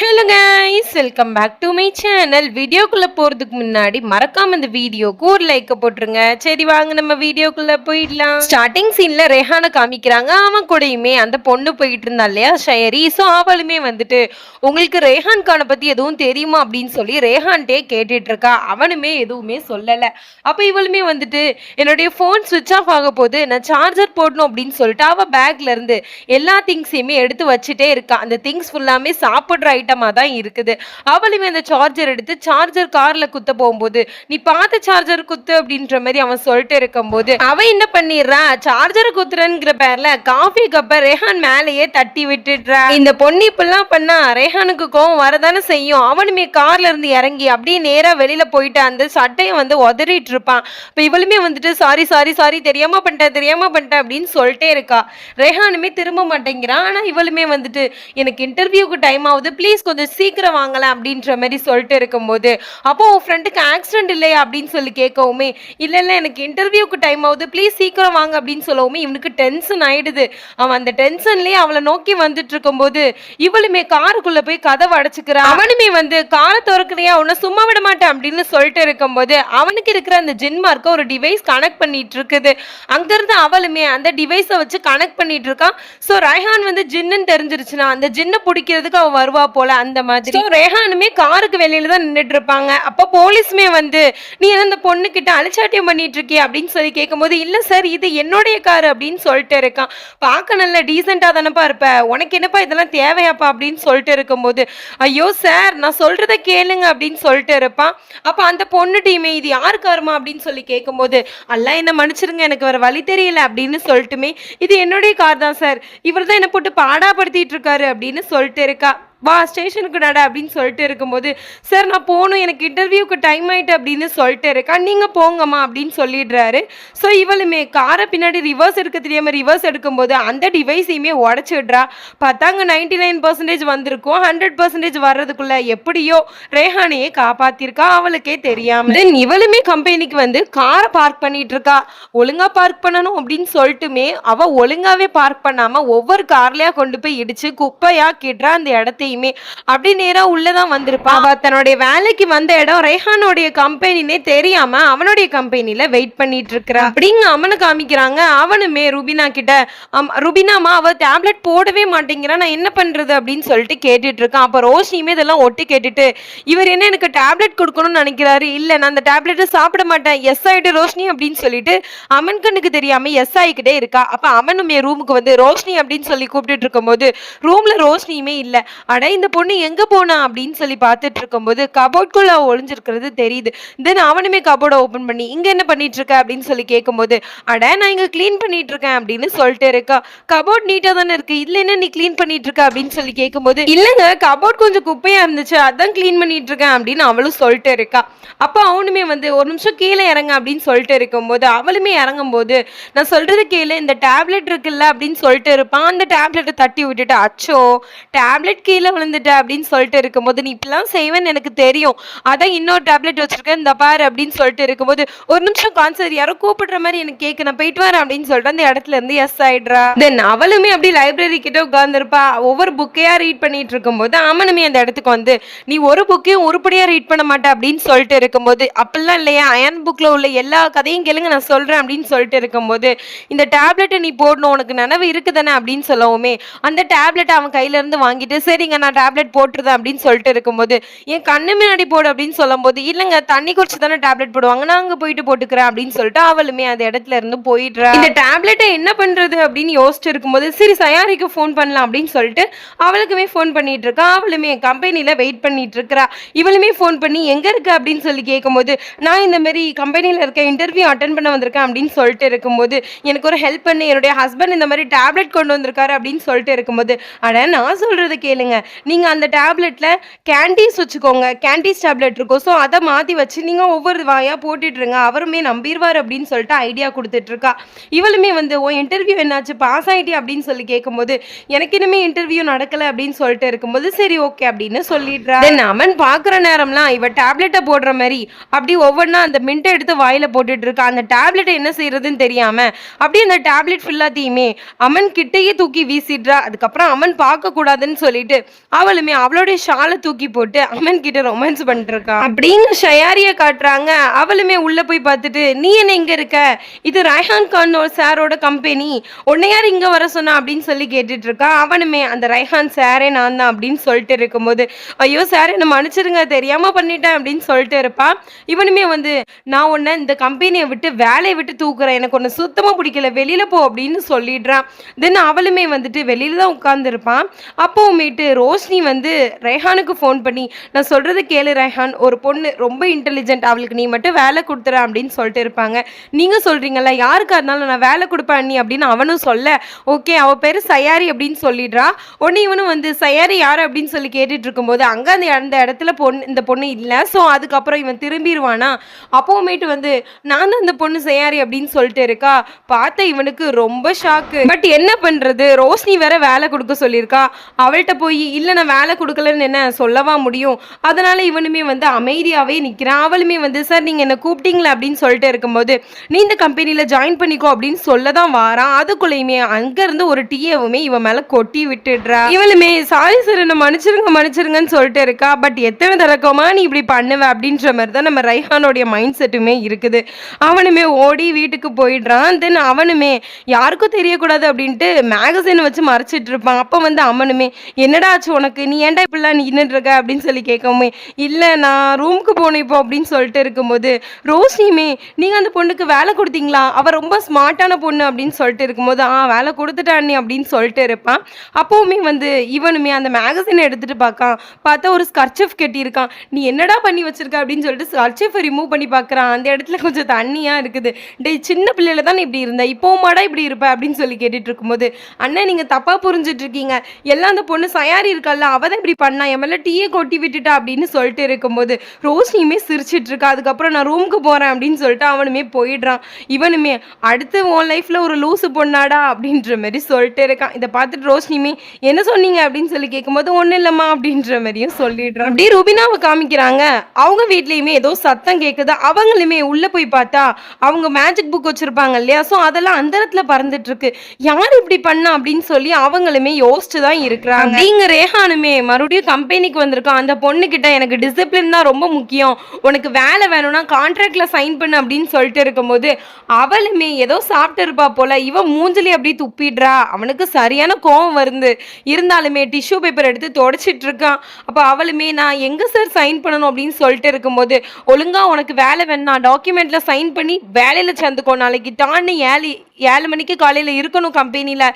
Hello guys welcome back to my channel வீடியோக்குள்ளே போகிறதுக்கு முன்னாடி மறக்காம இந்த வீடியோக்கு ஒரு லைக்கை போட்டுருங்க. சரி வாங்க நம்ம வீடியோக்குள்ளே போயிடலாம். ஸ்டார்டிங் சீனில் ரெஹானை காமிக்கிறாங்க. அவன் கூடயுமே அந்த பொண்ணு போயிட்டு இருந்தா இல்லையா ஷயரி? ஸோ அவளுமே வந்துட்டு உங்களுக்கு ரேஹான் கானை பற்றி எதுவும் தெரியுமா? அப்படின்னு சொல்லி ரேஹான்ட்டே கேட்டுட்டு இருக்கா. அவனுமே எதுவுமே சொல்லலை. அப்போ இவளுமே வந்துட்டு என்னுடைய ஃபோன் சுவிட்ச் ஆஃப் ஆக போகுது. நான் சார்ஜர் போடணும் அப்படின்னு சொல்லிட்டு அவள் பேக்லேருந்து எல்லா திங்ஸையுமே எடுத்து வச்சுட்டே இருக்கா. அந்த திங்ஸ் ஃபுல்லாமே சாப்பிட்ற ஐட்டமாக தான் இருக்குது. அவளுமே அந்த சார்ஜர் எடுத்து சார்ஜர் கார்ல குத்த போகும்போது நீ பார்த்த சார்ஜர் குத்து அப்படின்ற மாதிரி அவன் சொல்லிட்டு இருக்கும்போது அவன் என்ன பண்ணிடுறா சார்ஜர் குத்துறேங்கிற பேர்ல காஃபி கப்பை ரெஹான் மேலேயே தட்டி விட்டுடுறா. இந்த பொண்ணு இப்பெல்லாம் பண்ணா ரெஹானுக்கு கோவம் வரதானே செய்யும். அவனுமே கார்ல இருந்து இறங்கி அப்படியே நேரா வெளியில போயிட்டு அந்த சட்டையை வந்து உதறிட்டு இருப்பான். இப்போ இவளுமே வந்துட்டு சாரி சாரி சாரி தெரியாம பண்ணிட்டேன் தெரியாம பண்ணிட்டேன் அப்படின்னு சொல்லிட்டே இருக்கா. ரெஹானுமே திரும்ப மாட்டேங்கிறான். ஆனா இவளுமே வந்துட்டு எனக்கு இன்டர்வியூக்கு டைம் ஆகுது. ப்ளீஸ் கொஞ்சம் சீக்கிரம் வாங்கலாம் அப்படின்ற மாதிரி சொல்லிட்டு இருக்கும்போது அப்போ உன் ஃப்ரெண்டுக்கு ஆக்சிடென்ட் இல்லையா அப்படின்னு சொல்லி கேட்கவுமே இல்லை இல்லை எனக்கு இன்டர்வியூக்கு டைம் ஆகுது. ப்ளீஸ் சீக்கிரம் வாங்க அப்படின்னு சொல்லவுமே இவனுக்கு டென்ஷன் ஆயிடுது. அவன் அந்த டென்ஷன்லயே அவளை நோக்கி வந்துட்டு இருக்கும்போது இவளுமே காருக்குள்ள போய் கதவை அடைச்சிக்கிறான் அவனுமே வந்து காரை திறக்கிறியா? உன்னை சும்மா விட மாட்டேன் அப்படின்னு சொல்லிட்டு இருக்கும்போது அவனுக்கு இருக்கிற அந்த ஜின்மார்க்க ஒரு டிவைஸ் கனெக்ட் பண்ணிட்டு இருக்குது. அங்கிருந்து அவளுமே அந்த டிவைஸை வச்சு கனெக்ட் பண்ணிட்டு இருக்கான் ஸோ ரைஹான் வந்து ஜின்னு தெரிஞ்சிருச்சுன்னா அந்த ஜின்னை பிடிக்கிறதுக்கு அவன் வருவா போல அந்த மாதிரி. ரேஹானுமே காருக்கு வெளியில தான் நின்றுட்டு இருப்பாங்க அப்போ போலீஸுமே வந்து நீ என்ன அந்த பொண்ணு கிட்ட அலச்சாட்டியம் பண்ணிட்டு இருக்கிய அப்படின்னு சொல்லி கேட்கும்போது இல்ல சார் இது என்னுடைய கார் அப்படின்னு சொல்லிட்டு இருக்கான். பார்க்க நல்ல டீசெண்டா தானப்பா இருப்ப. உனக்கு என்னப்பா இதெல்லாம் தேவையாப்பா அப்படின்னு சொல்லிட்டு இருக்கும்போது ஐயோ சார் நான் சொல்றத கேளுங்க அப்படின்னு சொல்லிட்டு இருப்பான். அப்ப அந்த பொண்ணு டீமே இது யார் காருமா அப்படின்னு சொல்லி கேட்கும்போது அல்ல என்ன மன்னிச்சிருங்க எனக்கு வேற வழி தெரியல அப்படின்னு சொல்லிட்டுமே இது என்னுடைய கார் தான் சார். இவர் தான் என்ன போட்டு பாடாப்படுத்திட்டு இருக்காரு அப்படின்னு சொல்லிட்டு இருக்கா. வா ஸ்டேஷனுக்கு நட அப்படின்னு சொல்லிட்டு இருக்கும்போது சார் நான் போகணும். எனக்கு இன்டர்வியூக்கு டைம் ஆகிட்டு அப்படின்னு சொல்லிட்டு இருக்கா. நீங்கள் போங்கம்மா அப்படின்னு சொல்லிடுறாரு. ஸோ இவளுமே காரை பின்னாடி ரிவர்ஸ் எடுக்க தெரியாமல் ரிவர்ஸ் எடுக்கும்போது அந்த டிவைஸையுமே உடச்சிடுறா பார்த்தாங்க நைன்டி நைன் பர்சன்டேஜ் வந்திருக்கும். ஹண்ட்ரட் பர்சன்டேஜ் வர்றதுக்குள்ளே எப்படியோ ரேஹானையே காப்பாற்றிருக்கா அவளுக்கே தெரியாமல் தென் இவளுமே கம்பெனிக்கு வந்து காரை பார்க் பண்ணிட்டு இருக்கா. ஒழுங்காக பார்க் பண்ணணும் அப்படின்னு சொல்லிட்டுமே அவள் ஒழுங்காவே பார்க் பண்ணாமல் ஒவ்வொரு கார்லையாக கொண்டு போய் இடிச்சு குப்பையாக கிட்டுறா அந்த இடத்தையும் அப்படி நேரா உள்ளதான் வந்திருப்பா. அவ தன்னுடைய வேலைக்கு வந்த இடம் ரேஹானோடைய கம்பெனினே தெரியாம அவனுடைய கம்பெனில வெயிட் பண்ணிட்டு இருக்கிறா அப்படிங்க அவனை காமிக்கிறாங்க. அவனுமே ருபினா கிட்ட ருபினாமா அவ டேப்லெட் போடவே மாட்டேங்கிறா. நான் என்ன பண்றது? அப்படின்னு சொல்லிட்டு கேட்டுட்டு இருக்கான் அப்ப ரோஷியுமே இதெல்லாம் ஒட்டி கேட்டுட்டு இவர் என்ன எனக்கு டேப்லெட் கொடுக்கணும்னு நினைக்கிறாரு? இல்ல நான் அந்த டேப்லெட்டை சாப்பிட மாட்டேன். எஸ் ஆயிட்டு ரோஷினி அப்படின்னு சொல்லிட்டு அமன் கண்ணுக்கு தெரியாம எஸ் ஆயிக்கிட்டே இருக்கா. அப்ப அவனுமே ரூமுக்கு வந்து ரோஷினி அப்படின்னு சொல்லி கூப்பிட்டுட்டு இருக்கும்போது ரூம்ல ரோஷினியுமே இல்ல. அட அட இந்த பொண்ணு எங்க போனா? அப்படின்னு சொல்லி பார்த்துட்டு இருக்கும்போது கபோர்ட்குள்ள ஒளிஞ்சிருக்கிறது தெரியுது. தென் அவனுமே கபோர்டை ஓப்பன் பண்ணி இங்க என்ன பண்ணிட்டு இருக்க அப்படின்னு சொல்லி கேட்கும்போது அட நான் இங்க கிளீன் பண்ணிட்டு இருக்கேன் அப்படின்னு சொல்லிட்டு இருக்கா. கபோர்ட் நீட்டா தானே இருக்கு. இதுல என்ன நீ கிளீன் பண்ணிட்டு இருக்க அப்படின்னு சொல்லி கேட்கும்போது இல்லங்க கபோர்ட் கொஞ்சம் குப்பையா இருந்துச்சு. அதான் கிளீன் பண்ணிட்டு இருக்கேன் அப்படின்னு அவளும் சொல்லிட்டு இருக்கா. அப்ப அவனுமே வந்து ஒரு நிமிஷம் கீழே இறங்க அப்படின்னு சொல்லிட்டு இருக்கும்போது அவளுமே இறங்கும்போது நான் சொல்றது கீழே இந்த டேப்லெட் இருக்குல்ல அப்படின்னு சொல்லிட்டு இருப்பான் அந்த டேப்லெட்டை தட்டி விட்டுட்டு அச்சோ டேப்லெட் கீழே விழுந்துட்ட அப்படின்னு சொல்லிட்டு இருக்கும்போது நீ இப்படிலாம் செய்வேன்னு எனக்கு தெரியும். அதான் இன்னொரு டேப்லெட் வச்சிருக்கேன். இந்த பாரு அப்படின்னு சொல்லிட்டு இருக்கும்போது ஒரு நிமிஷம் கான்சர் யாரோ கூப்பிடுற மாதிரி எனக்கு கேட்க நான் போயிட்டு வரேன் அப்படின்னு சொல்லிட்டு அந்த இடத்துல இருந்து எஸ் ஆயிடுறா. தென் அவளுமே அப்படி லைப்ரரி கிட்ட உட்காந்துருப்பா ஒவ்வொரு புக்கையா ரீட் பண்ணிட்டு இருக்கும்போது அமனுமே அந்த இடத்துக்கு வந்து நீ ஒரு புக்கையும் உருப்படியா ரீட் பண்ண மாட்டே அப்படின்னு சொல்லிட்டு இருக்கும்போது அப்படிலாம் இல்லையா? அயன் புக்ல உள்ள எல்லா கதையும் கேளுங்க நான் சொல்றேன் அப்படின்னு சொல்லிட்டு இருக்கும்போது இந்த டேப்லெட்டை நீ போடணும். உனக்கு நினைவு இருக்குதானே? அப்படின்னு சொல்லவுமே அந்த டேப்லெட் அவன் கையில இருந்து வாங்கிட்டு சரிங்க நான் டேப்லெட் போட்டுருதேன் அப்படின்னு சொல்லிட்டு இருக்கும்போது என் கண்ணு முன்னாடி போடு அப்படின்னு சொல்லும்போது இல்லைங்க தண்ணி குடிச்சு தானே டேப்லெட் போடுவாங்க நான் அங்கே போயிட்டு போட்டுக்கிறேன் அப்படின்னு சொல்லிட்டு அவளுமே அந்த இடத்துல இருந்து போயிடுறா. இந்த டேப்லெட்டை என்ன பண்ணுறது அப்படின்னு யோசிச்சு இருக்கும்போது சரி சயாரிக்கு ஃபோன் பண்ணலாம் அப்படின்னு சொல்லிட்டு அவளுக்குமே ஃபோன் பண்ணிட்டு இருக்கா. அவளுமே கம்பெனியில் வெயிட் பண்ணிட்டு இருக்கிறா. இவளுமே ஃபோன் பண்ணி எங்கே இருக்க? அப்படின்னு சொல்லி கேட்கும்போது நான் இந்த மாதிரி கம்பெனியில் இருக்க இன்டர்வியூ அட்டன் பண்ண வந்திருக்கேன் அப்படின்னு சொல்லிட்டு இருக்கும்போது எனக்கு ஒரு ஹெல்ப் பண்ணி என்னுடைய ஹஸ்பண்ட் இந்த மாதிரி டேப்லெட் கொண்டு வந்திருக்காரு அப்படின்னு சொல்லிட்டு இருக்கும்போது அட நான் சொல்கிறது கேளுங்க. நீங்கள் அந்த டேப்லெட்டில் கேண்டீஸ் வச்சுக்கோங்க. கேண்டீஸ் டேப்லெட் இருக்கும். ஸோ அதை மாற்றி வச்சு நீங்கள் ஒவ்வொரு வாயாக போட்டுட்ருங்க அவருமே நம்பிடுவார் அப்படின்னு சொல்லிட்டு ஐடியா கொடுத்துட்ருக்கா இவளுமே வந்து ஓ இன்டர்வியூ என்னாச்சு? பாஸ் ஆயிட்டி அப்படின்னு சொல்லி கேட்கும்போது எனக்கு இனிமேல் இன்டர்வியூ நடக்கல அப்படின்னு சொல்லிட்டு இருக்கும்போது சரி ஓகே அப்படின்னு சொல்லிடுறா. தென் அமன் பார்க்குற நேரம்லாம் இவ டேப்லெட்டை போடுற மாதிரி அப்படி ஒவ்வொன்றா அந்த மின்ட்டை எடுத்து வாயில் போட்டுட்டு இருக்கா. அந்த டேப்லெட்டை என்ன செய்யறதுன்னு தெரியாமல் அப்படியே அந்த டேப்லெட் ஃபுல்லாத்தையுமே அமன் கிட்டேயே தூக்கி வீசிடுறா. அதுக்கப்புறம் அமன் பார்க்கக்கூடாதுன்னு சொல்லிட்டு அவளுமே அவளுடைய ஷாலை தூக்கி போட்டு அமன் கிட்ட ரொமான்ஸ் பண்ணிட்டு இருக்கா அப்படிங்க. ஷயாரிய காட்டுறாங்க. அவளுமே உள்ள போய் பார்த்துட்டு நீ என்ன இங்க இருக்க? இது ரைஹான் கான் சாரோட கம்பெனி உன்னை யார் இங்க வர சொன்னா? அப்படின்னு சொல்லி கேட்டுட்டு இருக்கா அவனுமே அந்த ரைஹான் சாரே நான் தான் அப்படின்னு சொல்லிட்டு இருக்கும்போது ஐயோ சார் என்ன மன்னிச்சிருங்க தெரியாம பண்ணிட்டேன் அப்படின்னு சொல்லிட்டு இருப்பா. இவனுமே வந்து நான் உன்னை இந்த கம்பெனியை விட்டு வேலையை விட்டு தூக்குறேன். எனக்கு ஒன்று சுத்தமாக பிடிக்கல. வெளியில போ அப்படின்னு சொல்லிடுறான் தென் அவளுமே வந்துட்டு வெளியில தான் உட்காந்துருப்பான் அப்போவுமேட்டு ரோஷினி வந்து ரேஹானுக்கு ஃபோன் பண்ணி நான் சொல்கிறது கேளு ரேஹான் ஒரு பொண்ணு ரொம்ப இன்டெலிஜென்ட் அவளுக்கு நீ மட்டும் வேலை கொடுத்துற அப்படின்னு சொல்லிட்டு இருப்பாங்க. நீங்கள் சொல்றீங்கல்ல யாருக்கா இருந்தாலும் நான் வேலை கொடுப்பேன் நீ அப்படின்னு அவனும் சொல்ல ஓகே அவள் பேர் சயாரி அப்படின்னு சொல்லிடுறா. உடனே இவனும் வந்து சயாரி யார்? அப்படின்னு சொல்லி கேட்டுட்டு இருக்கும்போது அங்கே அந்த அந்த இடத்துல பொண்ணு இந்த பொண்ணு இல்லை. ஸோ அதுக்கப்புறம் இவன் திரும்பிடுவானா? அப்போவுமேட்டு வந்து நான் தான் பொண்ணு சயாரி அப்படின்னு சொல்லிட்டு இருக்கா. பார்த்த இவனுக்கு ரொம்ப ஷாக்கு பட் என்ன பண்ணுறது ரோஷினி வேற வேலை கொடுக்க சொல்லியிருக்கா. அவள்கிட்ட போய் இல்லை நான் வேலை கொடுக்கலன்னு என்ன சொல்லவா முடியும்? அதனால இவனுமே வந்து அமைதியாவே நிற்கிறான் அவளுமே வந்து சார் நீங்க என்ன கூப்பிட்டீங்களா? அப்படின்னு சொல்லிட்டு இருக்கும்போது நீ இந்த கம்பெனியில் ஜாயின் பண்ணிக்கோ அப்படின்னு சொல்ல தான் வாரான். அதுக்குள்ளேயுமே அங்கேருந்து ஒரு டீயவுமே இவன் மேலே கொட்டி விட்டுடுறா. இவளுமே சாரி சார் என்ன மன்னிச்சிருங்க மன்னிச்சிருங்கன்னு சொல்லிட்டு இருக்கா. பட் எத்தனை தரக்கமா நீ இப்படி பண்ணுவ? அப்படின்ற மாதிரி தான் நம்ம ரைஹானோடைய மைண்ட் செட்டுமே இருக்குது. அவனுமே ஓடி வீட்டுக்கு போயிடுறான். தென் அவனுமே யாருக்கும் தெரியக்கூடாது அப்படின்ட்டு மேகசின் வச்சு மறைச்சிட்டு இருப்பான். அப்போ வந்து அவனுமே என்னடா என்னாச்சு உனக்கு? நீ ஏன்டா இப்படிலாம் நின்றுட்டு இருக்க அப்படின்னு சொல்லி கேட்கவுமே இல்லை நான் ரூமுக்கு போனேன் இப்போ அப்படின்னு சொல்லிட்டு இருக்கும்போது ரோஷினியுமே நீங்கள் அந்த பொண்ணுக்கு வேலை கொடுத்தீங்களா? அவள் ரொம்ப ஸ்மார்ட்டான பொண்ணு அப்படின்னு சொல்லிட்டு இருக்கும்போது ஆ வேலை கொடுத்துட்டானே அப்படின்னு சொல்லிட்டு இருப்பான். அப்போவுமே வந்து இவனுமே அந்த மேகசினை எடுத்துட்டு பார்க்கான். பார்த்தா ஒரு ஸ்கர்ச்சஃப் கட்டியிருக்கான். நீ என்னடா பண்ணி வச்சிருக்க? அப்படின்னு சொல்லிட்டு ஸ்கர்ச்சஃபை ரிமூவ் பண்ணி பார்க்குறான். அந்த இடத்துல கொஞ்சம் தண்ணியாக இருக்குது. டேய் சின்ன பிள்ளையில தான் இப்படி இருந்த? இப்போவுமாடா இப்படி இருப்ப? அப்படின்னு சொல்லி கேட்டுட்டு இருக்கும்போது அண்ணன் நீங்கள் தப்பாக புரிஞ்சிட்டு இருக்கீங்க. எல்லாம் அந்த பொண்ணு சயாரி இருக்கல்ல அவ தான் இப்படி பண்ணா என் மேலே டீயை கொட்டி விட்டுட்டா அப்படின்னு சொல்லிட்டு இருக்கும்போது ரோஷினியுமே சிரிச்சிட்டு இருக்கா அதுக்கப்புறம் நான் ரூமுக்கு போகிறேன் அப்படின்னு சொல்லிட்டு அவனுமே போயிடுறான். இவனுமே அடுத்து உன் லைஃப்பில் ஒரு லூசு பொண்ணாடா அப்படின்ற மாதிரி சொல்லிட்டு இருக்கான். இதை பார்த்துட்டு ரோஷினியுமே என்ன சொன்னீங்க? அப்படின்னு சொல்லி கேட்கும்போது ஒன்றும் இல்லைம்மா அப்படின்ற மாதிரியும் சொல்லிடுறான். அப்படியே ருபினாவை காமிக்கிறாங்க. அவங்க வீட்லேயுமே ஏதோ சத்தம் கேட்குது அவங்களுமே உள்ளே போய் பார்த்தா அவங்க மேஜிக் புக் வச்சிருப்பாங்க இல்லையா? ஸோ அதெல்லாம் அந்த இடத்துல பறந்துட்டு இருக்கு. யார் இப்படி பண்ணா அப்படின்னு சொல்லி அவங்களுமே யோசிச்சு தான் இருக்கிறாங்க. அப்படிங்கிற ரேஹானுமே மறுபடியும் கம்பெனிக்கு வந்திருக்கான். அந்த பொண்ணுக்கிட்ட எனக்கு டிசிப்ளின் தான் ரொம்ப முக்கியம். உனக்கு வேலை வேணும்னா கான்ட்ராக்டில் சைன் பண்ணு அப்படின்னு சொல்லிட்டு இருக்கும்போது அவளுமே ஏதோ சாப்பிட்டு இருப்பா போல இவன் மூஞ்சலி அப்படி துப்பிடுறா. அவனுக்கு சரியான கோவம் வருது. இருந்தாலுமே டிஷ்யூ பேப்பர் எடுத்து தொடச்சிட்டு இருக்கான். அப்போ அவளுமே நான் எங்கே சார் சைன் பண்ணணும்? அப்படின்னு சொல்லிட்டு இருக்கும்போது ஒழுங்காக உனக்கு வேலை வேணும்னா டாக்குமெண்ட்டில் சைன் பண்ணி வேலையில் சேர்ந்துக்கோ. நாளைக்கு டான்னு ஏழு ஏழு மணிக்கு காலையில் இருக்கணும் கம்பெனியில்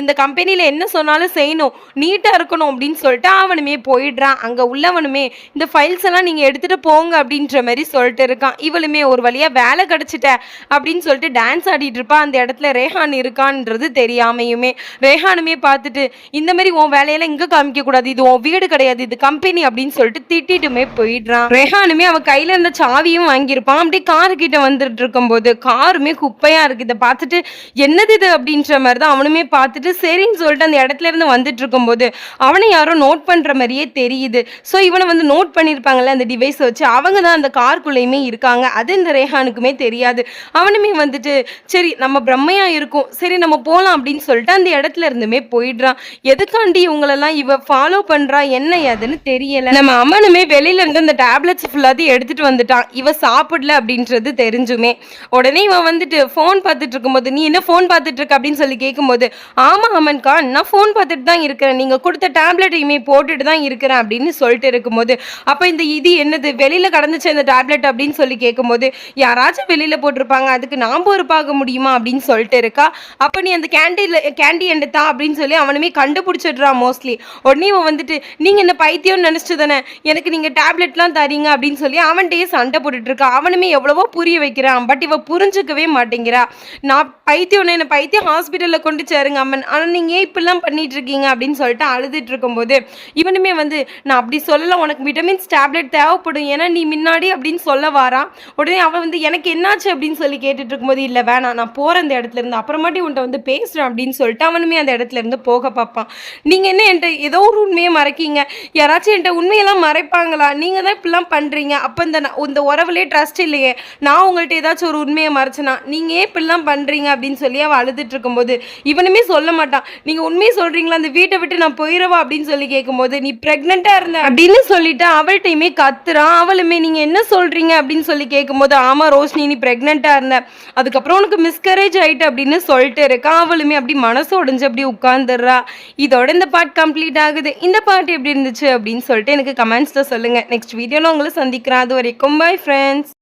இந்த கம்பெனியில் என்ன சொன்னாலும் செய்யணும். நீட்டாக இருக்கணும். அப்படின்னு சொல்லிட்டு அவனுமே போயிடுறான். அங்கே உள்ளவனுமே இந்த ஃபைல்ஸ் எல்லாம் நீங்கள் எடுத்துகிட்டு போங்க அப்படின்ற மாதிரி சொல்லிட்டு இருக்கான். இவளுமே ஒரு வழியாக வேலை கிடச்சிட்ட அப்படின்னு சொல்லிட்டு டான்ஸ் ஆடிட்டு இருப்பா. அந்த இடத்துல ரேஹான் இருக்கான்றது தெரியாமையுமே. ரேஹானுமே பார்த்துட்டு இந்த மாதிரி உன் வேலையெல்லாம் இங்கே காமிக்கக்கூடாது இது உன் வீடு கிடையாது. இது கம்பெனி அப்படின்னு சொல்லிட்டு திட்டிட்டுமே போயிடுறான். ரேஹானுமே அவன் கையில் இருந்த சாவியும் வாங்கியிருப்பான். அப்படியே காரு கிட்ட வந்துட்டு இருக்கும்போது காருமே குப்பையாக இருக்கு. இதை பார்த்துட்டு என்னது இது? அப்படின்ற மாதிரி தான் அவனுமே பார்த்துட்டு சரின்னு சொல்லிட்டு அந்த இடத்துல இருந்து வந்துட்டு இருக்கும்போது அவனை யாரோ நோட் பண்ணுற மாதிரியே தெரியுது. ஸோ இவனை வந்து நோட் பண்ணியிருப்பாங்கள்ல அந்த டிவைஸை வச்சு. அவங்க தான் அந்த கார்க்குள்ளேயுமே இருக்காங்க. அது இந்த ரேஹானுக்குமே தெரியாது. அவனுமே வந்துட்டு சரி நம்ம பிரம்மையா இருக்கும். சரி நம்ம போகலாம் அப்படின்னு சொல்லிட்டு அந்த இடத்துல இருந்துமே போயிடுறான். எதுக்காண்டி இவங்களெல்லாம் இவ ஃபாலோ பண்ணுறா என்ன ஏதுன்னு தெரியலை. நம்ம அம்மனுமே வெளியில இருந்து அந்த டேப்லெட்ஸ் ஃபுல்லாத்தையும் எடுத்துகிட்டு வந்துட்டான். இவ சாப்பிடல அப்படின்றது தெரிஞ்சுமே. உடனே இவன் வந்துட்டு ஃபோன் பார்த்துட்டு இருக்கும்போது நீ என்ன ஃபோன் பார்த்துட்டு இருக்க? அப்படின்னு சொல்லி கேட்கும்போது ஆமாம் அமன்கா நான் ஃபோன் பார்த்துட்டு தான் இருக்கிறேன். நீங்கள் கொடுத்த டேப்லெட்டையுமே போட்டுட்டு தான் இருக்கிறேன் அப்படின்னு சொல்லிட்டு இருக்கும்போது அப்போ இந்த இது என்னது? வெளியில் கடந்துச்சு இந்த டேப்லெட் அப்படின்னு சொல்லி கேட்கும்போது யாராச்சும் வெளியில் போட்டிருப்பாங்க அதுக்கு நாம் பொறுப்பாக முடியுமா அப்படின்னு சொல்லிட்டு இருக்கா? அப்போ நீ அந்த கேண்டீனில் கேண்டி எடுத்தா அப்படின்னு சொல்லி அவனுமே கண்டுபிடிச்சிடுறான் மோஸ்ட்லி உடனே இவன் வந்துட்டு நீங்கள் என்ன பைத்தியம்னு நினச்சிட்டு தானே? எனக்கு நீங்கள் டேப்லெட்லாம் தரீங்க அப்படின்னு சொல்லி அவன்கிட்டயே சண்டை போட்டுட்டு இருக்கா அவனுமே எவ்வளவோ புரிய வைக்கிறான் பட் இவ புரிஞ்சுக்கவே மாட்டேங்கிறா. நான் பைத்தியம் என்ன பைத்தியம் ஹாஸ்பிட்டலில் கொண்டு சேருங்க அம்மன். ஆனால் நீங்கள் ஏன் இப்படிலாம் பண்ணிட்டு இருக்கீங்க அப்படின்னு சொல்லிட்டு அழுது அழுதுட்டு இருக்கும்போது இவனுமே வந்து நான் அப்படி சொல்லலை உனக்கு விட்டமின்ஸ் டேப்லெட் தேவைப்படும். ஏன்னா நீ முன்னாடி அப்படின்னு சொல்ல வாரான். உடனே அவன் வந்து எனக்கு என்னாச்சு? அப்படின்னு சொல்லி கேட்டுட்டு இருக்கும்போது இல்லை வேணாம் நான் போகிறேன் அந்த இடத்துல இருந்து. அப்புறமாட்டி உன்ட்ட வந்து பேசுகிறேன் அப்படின்னு சொல்லிட்டு அவனுமே அந்த இடத்துல இருந்து போக பார்ப்பான். நீங்கள் என்ன என்கிட்ட ஏதோ ஒரு உண்மையை மறைக்கீங்க. யாராச்சும் என்கிட்ட உண்மையெல்லாம் மறைப்பாங்களா? நீங்கள் தான் இப்படிலாம் பண்ணுறீங்க அப்போ இந்த இந்த உறவுலேயே ட்ரஸ்ட் இல்லையே. நான் உங்கள்கிட்ட ஏதாச்சும் ஒரு உண்மையை மறைச்சனா? நீங்கள் ஏன் இப்படிலாம் பண்ணுறீங்க அப்படின்னு சொல்லி அவள் அழுதுட்டு இருக்கும்போது இவனுமே சொல்ல மாட்டான். நீங்கள் உண்மையை சொல்கிறீங்களா அந்த வீட்டை விட்டு நான் போயிட நிஜமாவா அப்படின்னு சொல்லி கேட்கும்போது நீ ப்ரெக்னெண்ட்டாக இருந்த? அப்படின்னு சொல்லிட்டு அவள்கிட்டையுமே கத்துறான். அவளுமே நீங்க என்ன சொல்றீங்க? அப்படின்னு சொல்லி கேட்கும்போது ஆமா ரோஷினி நீ ப்ரெக்னெண்ட்டாக இருந்த. அதுக்கப்புறம் உனக்கு மிஸ்கரேஜ் ஆயிட்டு அப்படின்னு சொல்லிட்டு இருக்கான் அவளுமே அப்படி மனசு உடைஞ்சு அப்படி உட்காந்துடுறா இதோட இந்த பார்ட் கம்ப்ளீட் ஆகுது. இந்த பார்ட் எப்படி இருந்துச்சு அப்படின்னு சொல்லிட்டு எனக்கு கமெண்ட்ஸில் சொல்லுங்கள் நெக்ஸ்ட் வீடியோல உங்களை சந்திக்கிறேன். அது வரைக்கும் பாய் ஃப்ரெண்ட்ஸ்